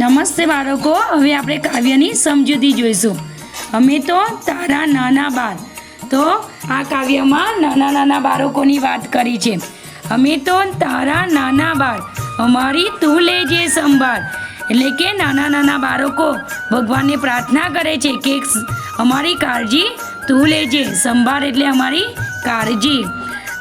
નમસ્તે બાળકો. હવે આપણે કાવ્યની સમજૂતી જોઈશું. અમે તો તારા નાના બાળ. તો આ કાવ્યમાં નાના નાના બાળકોની વાત કરી છે. અમે તો તારા નાના બાળ. અમારી તું લેજે સંભાળ. એટલે કે નાના નાના બાળકો ભગવાનને પ્રાર્થના કરે છે કે અમારી કાળજી તું લેજે સંભાળ એટલે અમારી કાળજી.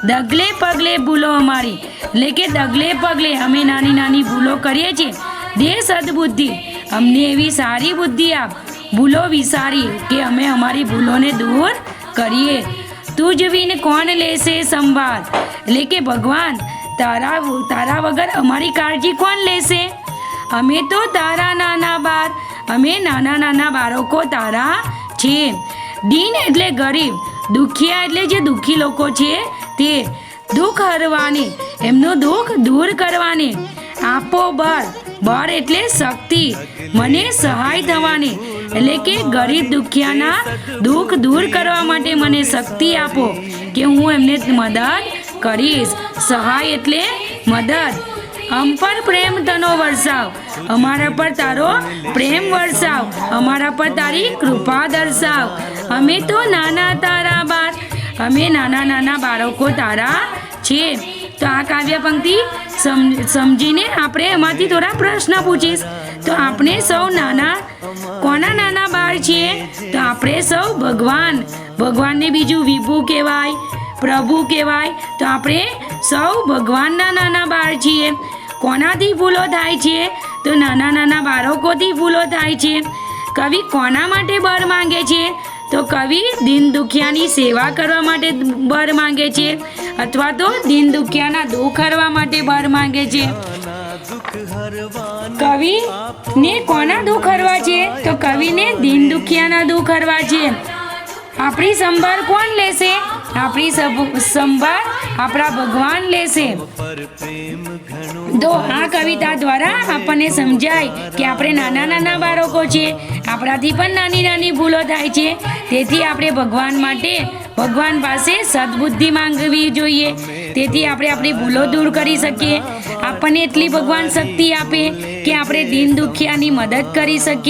ડગલે પગલે ભૂલો અમારી. એટલે કે ડગલે પગલે અમે નાની નાની ભૂલો કરીએ છીએ. દે સદબુદ્ધિ અમને એવી સારી બુદ્ધિ આપ. ભૂલો વિસારી કે અમે અમારી ભૂલોને દૂર કરીએ. તું જ વિન કોણ લેશે સંવાદ? એટલે કે ભગવાન, તારા તારા વગર અમારી કાળજી કોણ લેશે? અમે તો તારા નાના બાર, અમે નાના નાના બાળકો તારા છે દીન એટલે ગરીબ, દુખિયા એટલે જે દુઃખી લોકો છે તે. દુઃખ હરવાની, એમનું દુઃખ દૂર કરવાની. આપો બળ બળ એટલે શક્તિ. મને સહાય થવાની. એટલે કે ગરીબ દુખિયાના દુઃખ દૂર કરવા માટે મને શક્તિ આપો કે હું એમને મદદ કરીશ. સહાય એટલે મદદ. અમ પર પ્રેમ તનો વરસાવ. અમારા પર તારો પ્રેમ વરસાવ. અમારા પર તારી કૃપા દર્શાવ. અમે તો નાના તારા બાર અમે નાના નાના બાળકો તારા છીએ. તો આ કાવ્ય પંક્તિ. સમ- સમજીને આપણે એમાંથી થોડા પ્રશ્ન પૂછીશ. તો આપણે સૌ નાના, કોના નાના બાળ છીએ? તો આપણે સૌ ભગવાન. ભગવાનને બીજું વિભુ કહેવાય, પ્રભુ કહેવાય. તો આપણે સૌ ભગવાનના નાના બાળ છીએ. કોનાથી ભૂલો થાય છે? તો નાના નાના બાળકોથી ભૂલો થાય છે. કવિ કોના માટે બળ માંગે છે? તો કવિ દિન દુખિયાની સેવા કરવા માટે બર માંગે છે અથવા તો દિન દુખિયાના દુઃખ હરવા માટે બર માંગે છે? કવિ ને કોના દુઃખ હરવા છે? તો કવિને દિન દુખિયાના દુઃખ હરવા છે. આપણી સંભાળ કોણ લેશે? આપણી સંભાળ આપણા ભગવાન લેશે. તો આ કવિતા દ્વારા આપણને સમજાય કે આપણે નાના નાના બાળકો છે આપણાથી પણ નાની નાની ભૂલો થાય છે. તેથી આપણે ભગવાન માટે ભગવાન પાસે સદબુદ્ધિ માંગવી જોઈએ. તેથી આપણે આપણી ભૂલો દૂર કરી શકીએ. આપણને એટલી ભગવાન શક્તિ આપે કે આપણે દીન દુખિયાની મદદ કરી શકીએ.